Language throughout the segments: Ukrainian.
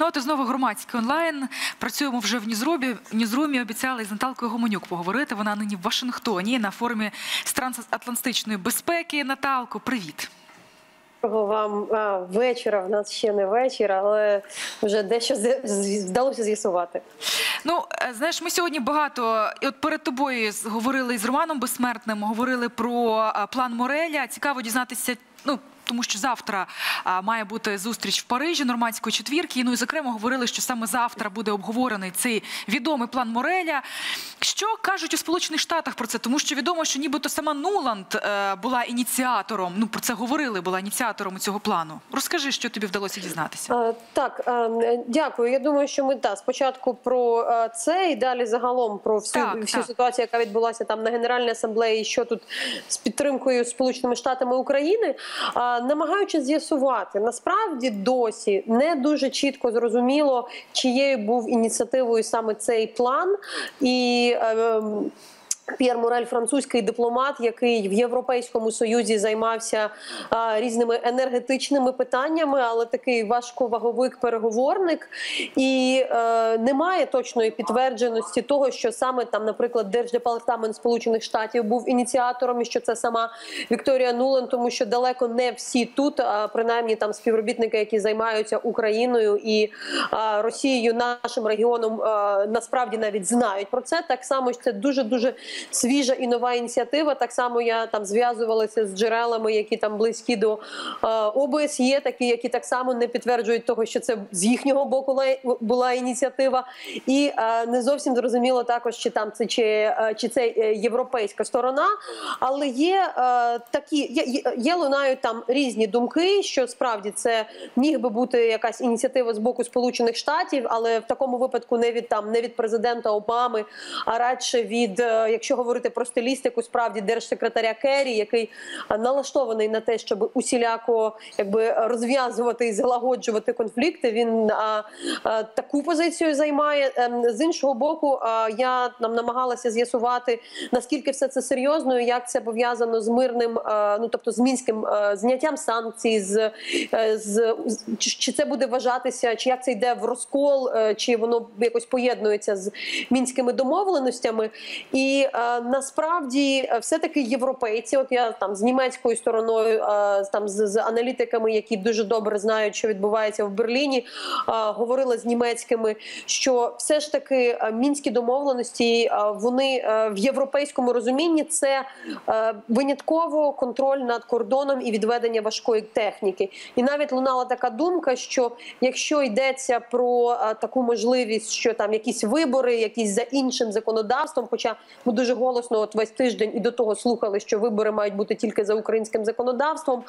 Ну от і знову громадський онлайн. Працюємо вже в Нізрумі. В Нізрумі обіцяли з Наталкою Гомонюк поговорити. Вона нині в Вашингтоні на форумі з трансатлантичної безпеки. Наталко, привіт. Вам а, вечора. В нас ще не вечір, але вже дещо вдалося з'ясувати. Ну, е, знаєш, ми сьогодні багато і от перед тобою говорили з Романом Безсмертним, говорили про план Мореля. Цікаво дізнатися. Ну тому що завтра має бути зустріч в Парижі нормандської четвірки. Ну і зокрема говорили, що саме завтра буде обговорений цей відомий план Мореля. Що кажуть у Сполучених Штатах про це? Тому що відомо, що нібито сама Нуланд е, була ініціатором. Ну про це говорили, була ініціатором цього плану. Розкажи, що тобі вдалося дізнатися. Так, е, дякую. Я думаю, що ми та спочатку про це і далі загалом про всю, Так, всю так. ситуацію, яка відбулася там на Генеральній асамблеї, що тут з підтримкою Сполученими Штатами України, намагаючись з'ясувати, насправді досі не дуже чітко зрозуміло, чиєю був ініціативою саме цей план і. П'єр Морель, французький дипломат, який в Європейському Союзі займався а, різними енергетичними питаннями, але такий важковаговик переговорник, і е, немає точної підтвердженості того, що саме там, наприклад, Держдепартамент Сполучених Штатів був ініціатором, і що це сама Вікторія Нулен, тому що далеко не всі тут, а принаймні там співробітники, які займаються Україною і а, Росією, нашим регіоном, а, насправді навіть знають про це. Так само це дуже дуже свіжа і нова ініціатива. Так само я там зв'язувалася з джерелами, які там близькі до е, ОБСЄ, такі, які так само не підтверджують того, що це з їхнього боку ла- була ініціатива, і е, не зовсім зрозуміло також, чи там це чи, е, чи це європейська сторона, але є такі є, є, лунають там різні думки, що справді це міг би бути якась ініціатива з боку Сполучених Штатів, але в такому випадку не від там не від президента Обами, а радше від, е, якщо говорити про стилістику, справді держсекретаря Керрі, який е, налаштований на те, щоб усіляко якби розв'язувати і залагоджувати конфлікти. Він а, а, таку позицію займає. Ем, З іншого боку, а, я нам намагалася з'ясувати наскільки все це серйозно, як це пов'язано з мирним, е, ну тобто з мінським е, зняттям санкцій, з, е, з чи- чи це буде вважатися, чи як це йде в розкол, е, чи воно якось поєднується з мінськими домовленостями. І е, насправді все таки європейці, от я там з німецькою стороною, е, там з, з аналітиками, які дуже добре знають, що відбувається в Берліні, е, говорила з німецькими, що все ж таки е, мінські домовленості е, вони е, в європейському розумінні це е, винятково контроль над кордоном і відведення важкої техніки. І навіть лунала така думка, що якщо йдеться про е, таку можливість, що там якісь вибори, якісь за іншим законодавством, хоча ми дуже голосно от весь тиждень і до того слухали, що вибори мають бути тільки за українським законодавством.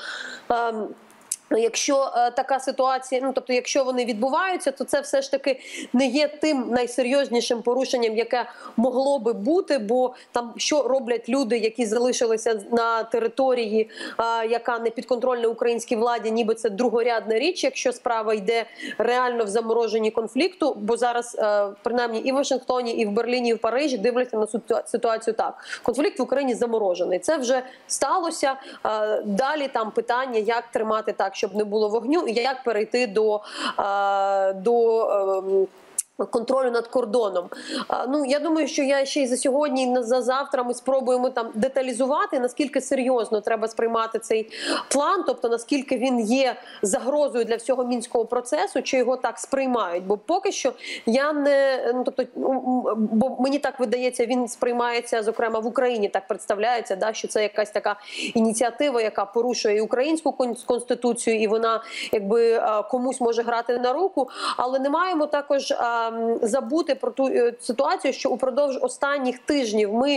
Ем, Якщо е, така ситуація, ну тобто, якщо вони відбуваються, то це все ж таки не є тим найсерйознішим порушенням, яке могло би бути. Бо там що роблять люди, які залишилися на території, е, яка не підконтрольна українській владі, ніби це другорядна річ, якщо справа йде реально в замороженні конфлікту. Бо зараз, е, принаймні, і в Вашингтоні, і в Берліні, і в Парижі дивляться на ситу- ситуацію так: конфлікт в Україні заморожений. Це вже сталося. Е, Далі там питання, як тримати так, щоб не було вогню, і як перейти до, е, до ем, Контролю над кордоном. Ну я думаю, що я ще й за сьогодні, і за завтра ми спробуємо там деталізувати наскільки серйозно треба сприймати цей план, тобто наскільки він є загрозою для всього мінського процесу, чи його так сприймають. Бо поки що я не ну тобто, бо мені так видається, він сприймається зокрема в Україні. Так представляється, да що це якась така ініціатива, яка порушує і українську кон- конституцію, і вона якби комусь може грати на руку. Але не маємо також забути про ту е, ситуацію, що упродовж останніх тижнів ми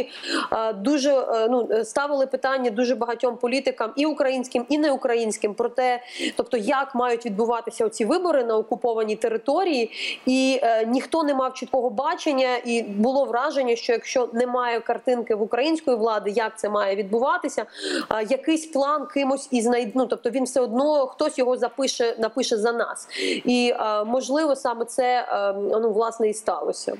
е, дуже е, ну ставили питання дуже багатьом політикам, і українським, і неукраїнським, про те, тобто як мають відбуватися оці вибори на окупованій території, і ніхто не мав чіткого бачення, і було враження, що якщо немає картинки в української влади, як це має відбуватися, якийсь план кимось і знайд... ну, тобто він все одно хтось його запише, напише за нас, і можливо саме це е, ну власне і сталося.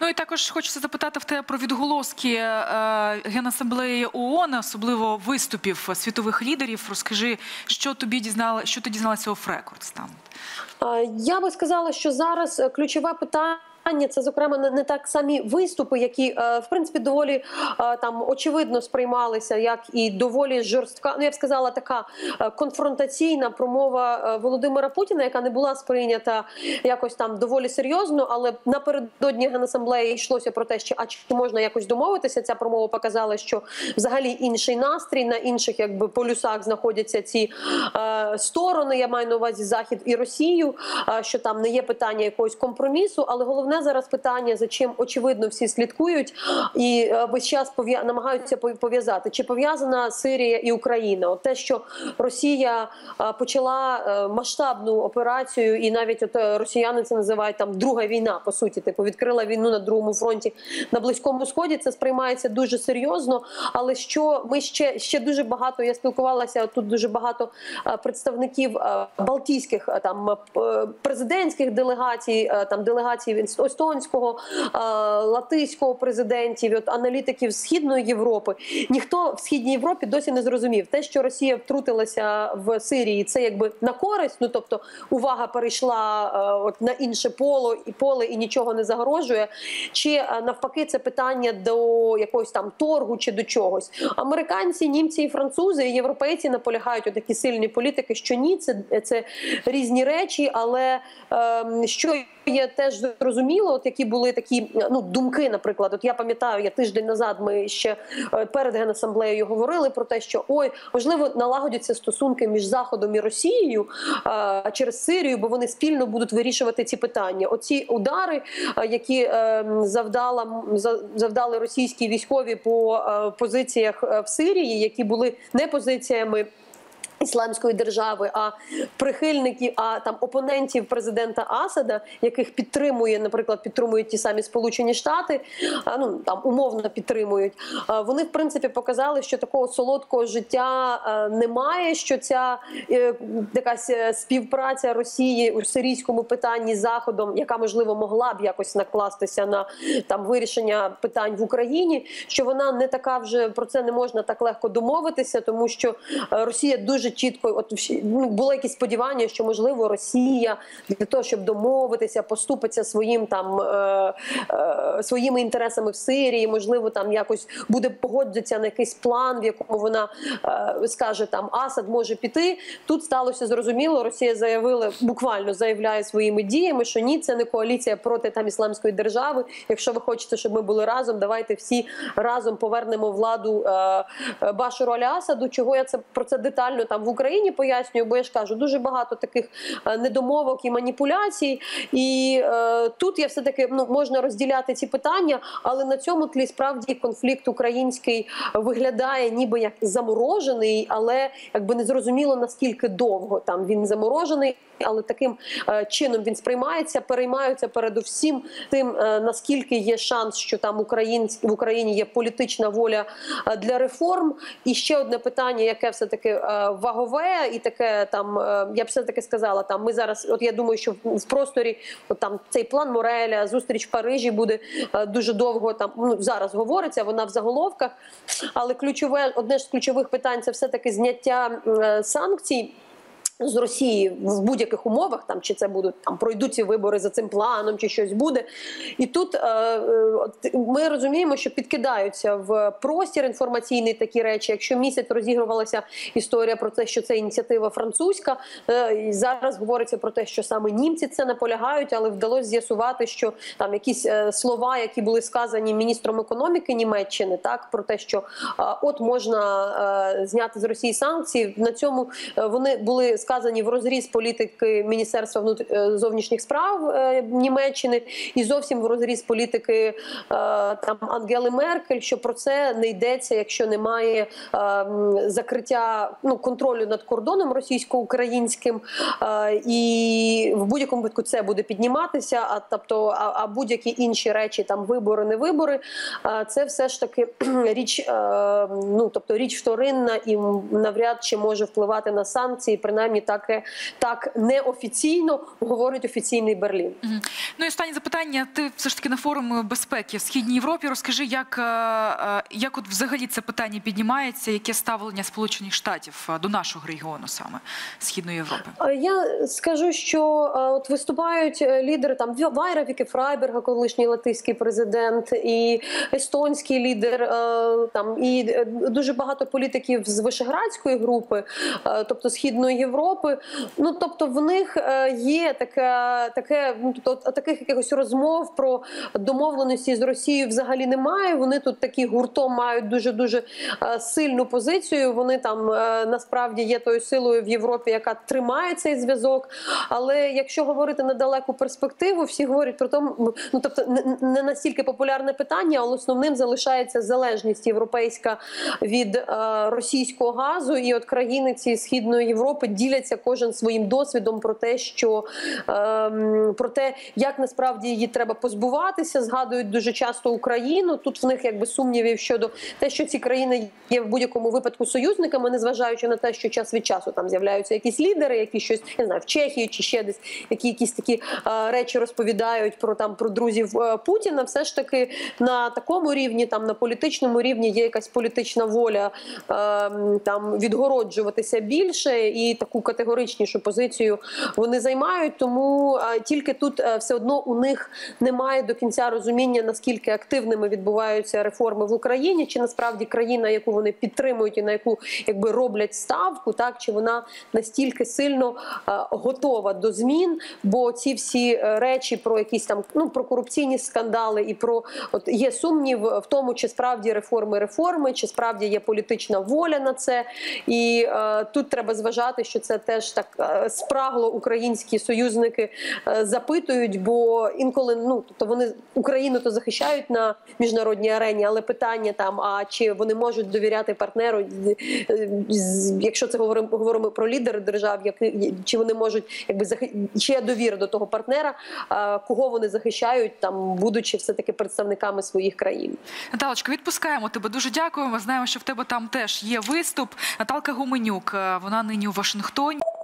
Ну і також хочеться запитати в тебе про відголоски е, Генасамблеї ООН, особливо виступів світових лідерів. Розкажи, що тобі дізнала, що ти дізналася оф рекорд там. Я би сказала, що зараз е, ключове питання. Це зокрема не, так самі виступи, які е, в принципі доволі е, там очевидно сприймалися, як і доволі жорстка. Ну я б сказала, така е, конфронтаційна промова Володимира Путіна, яка не була сприйнята якось там доволі серйозно. Але напередодні генасамблеї йшлося про те, що а чи можна якось домовитися. Ця промова показала, що взагалі інший настрій на інших, якби полюсах знаходяться ці е, сторони. Я маю на увазі Захід і Росію. е, що там не є питання якогось компромісу, але головне зараз питання, за чим очевидно всі слідкують і е, весь час намагаються пов'язати, чи пов'язана Сирія і Україна. От те, що Росія е, почала е, масштабну операцію, і навіть от росіяни це називають там друга війна, по суті, типу відкрила війну на другому фронті на близькому сході. Це сприймається дуже серйозно. Але що ми ще ще дуже багато. Я спілкувалася тут дуже багато представників балтійських там президентських делегацій, там делегацій естонського, латиського президентів, от аналітиків Східної Європи. Ніхто в східній Європі досі не зрозумів те, що Росія втрутилася в Сирії. Це якби на користь. Ну тобто увага перейшла от на інше поле і поле і нічого не загрожує. Чи навпаки, це питання до якогось там торгу чи до чогось. Американці, німці і французи, і європейці наполягають у такі сильні політики, що ні, це, це різні речі, але ем, що є теж зрозуміло, от які були такі ну думки, наприклад, от я пам'ятаю, я тиждень назад ми ще е, перед генасамблеєю говорили про те, що ой, можливо, налагодяться стосунки між Заходом і Росією е, через Сирію, бо вони спільно будуть вирішувати ці питання. Оці удари, е, які завдала завдали російські військові по позиціях в Сирії, які були не позиціями. Ісламської держави, а прихильників, а там опонентів президента Асада, яких підтримує, наприклад, підтримують ті самі Сполучені Штати, а, ну там умовно підтримують. а, Вони в принципі показали, що такого солодкого життя е, немає. Що ця е, е, співпраця Росії у сирійському питанні з Заходом, яка можливо могла б якось накластися на там вирішення питань в Україні, що вона не така вже про це не можна так легко домовитися, тому що е, Росія дуже чітко, от ну, було якісь сподівання, що можливо Росія для того, щоб домовитися, поступиться своїм там е, е, своїми інтересами в Сирії, можливо, там якось буде погодитися на якийсь план, в якому вона е, скаже там Асад може піти. Тут сталося зрозуміло. Росія заявила буквально заявляє своїми діями, що ні, це не коаліція проти там ісламської держави. Якщо ви хочете, щоб ми були разом, давайте всі разом повернемо владу е, е, Башару Аля-Асаду. Чого я це про це детально там в Україні пояснюю? Бо я ж кажу, дуже багато таких е, недомовок і маніпуляцій. І е, тут я все таки ну можна розділяти ці питання, але на цьому тлі справді конфлікт український виглядає, ніби як заморожений, але якби не зрозуміло наскільки довго там він заморожений. Але таким е, чином він сприймається, переймаються передусім тим, е, наскільки є шанс, що там українсь, в Україні є політична воля для реформ. І ще одне питання, яке все таки е, вагове, і таке там е, я б все таки сказала. Там ми зараз, от я думаю, що в, просторі от там цей план Мореля, зустріч в Парижі буде е, дуже довго. Там ну зараз говориться, вона в заголовках. Але ключове одне з ключових питань це все таки зняття е, санкцій з Росії в будь-яких умовах, там чи це будуть там пройдуть ці вибори за цим планом, чи щось буде. І тут е, е, ми розуміємо, що підкидаються в простір інформаційний такі речі. Якщо місяць розігрувалася історія про те, що це ініціатива французька, е, і зараз говориться про те, що саме німці це наполягають, але вдалося з'ясувати, що там якісь е, слова, які були сказані міністром економіки Німеччини, так про те, що е, от можна е, зняти з Росії санкції. На цьому е, вони були сказані в розріз політики Міністерства внут... е, зовнішніх справ е, Німеччини і зовсім в розріз політики е, там Ангели Меркель. Що про це не йдеться, якщо немає закриття ну контролю над кордоном російсько-українським, і в будь-якому випадку це буде підніматися. А тобто, а, а будь-які інші речі, там вибори, не вибори, це все ж таки річ, ну тобто річ вторинна і навряд чи може впливати на санкції, принаймні принаймні так, е, так неофіційно говорить офіційний Берлін. Ну і останнє запитання. Ти все ж таки на форумі безпеки в східній Європі. Розкажи, як, е, е, як от взагалі це питання піднімається, яке ставлення Сполучених Штатів до нашого регіону саме Східної Європи? Я скажу, що от виступають лідери там Вайра Віки Фрайберга, колишній латиський президент, і естонський лідер, там і дуже багато політиків з Вишеградської групи, тобто Східної Європи. Ну тобто в них е, є таке, таке ну тобто таких якихось розмов про домовленості з Росією взагалі немає. Вони тут такі гуртом мають дуже дуже сильну позицію. Вони там е, насправді є тою силою в Європі, яка тримає цей зв'язок. Але якщо говорити на далеку перспективу, всі говорять про тому, ну тобто не- настільки популярне питання, але основним залишається залежність європейська від е, російського газу. І от країни ці східної Європи діляться кожен своїм досвідом про те, що ем, про те, як насправді її треба позбуватися. Згадують дуже часто Україну. Тут в них якби сумнівів щодо те, що ці країни є в будь-якому випадку союзниками, незважаючи на те, що час від часу там з'являються якісь лідери, які щось я не знаю в Чехії чи ще десь, які якісь такі е, речі розповідають про там про друзів е, Путіна. Все ж таки на такому рівні, там на політичному рівні, є якась політична воля е, там відгороджуватися більше, і таку категоричнішу позицію вони займають. Тому е, тільки тут е, все одно у них немає до кінця розуміння, наскільки активними відбуваються реформи в Україні, чи насправді країна, яку вони підтримують і на яку якби роблять ставку, так чи вона настільки сильно е, готова до змін, бо ці всі речі про якісь там ну про корупційні скандали і про от є сумнів в тому, чи справді реформи реформи, чи справді є політична воля на це. І е, тут треба зважати, що це теж так е, спрагло українські союзники е, запитують, бо інколи ну тобто вони Україну то захищають на міжнародній арені, але питання там: а чи вони можуть довіряти партнеру, е, якщо це говоримо, говоримо про лідери держав, які чи вони можуть якби захи... чи є довіра до того партнера, кого вони захищають, там будучи все таки представниками своїх країн. Наталочка, відпускаємо тебе. Дуже дякуємо. Знаємо, що в тебе там теж є виступ. Наталка Гуменюк, вона нині у Вашингтоні никто не...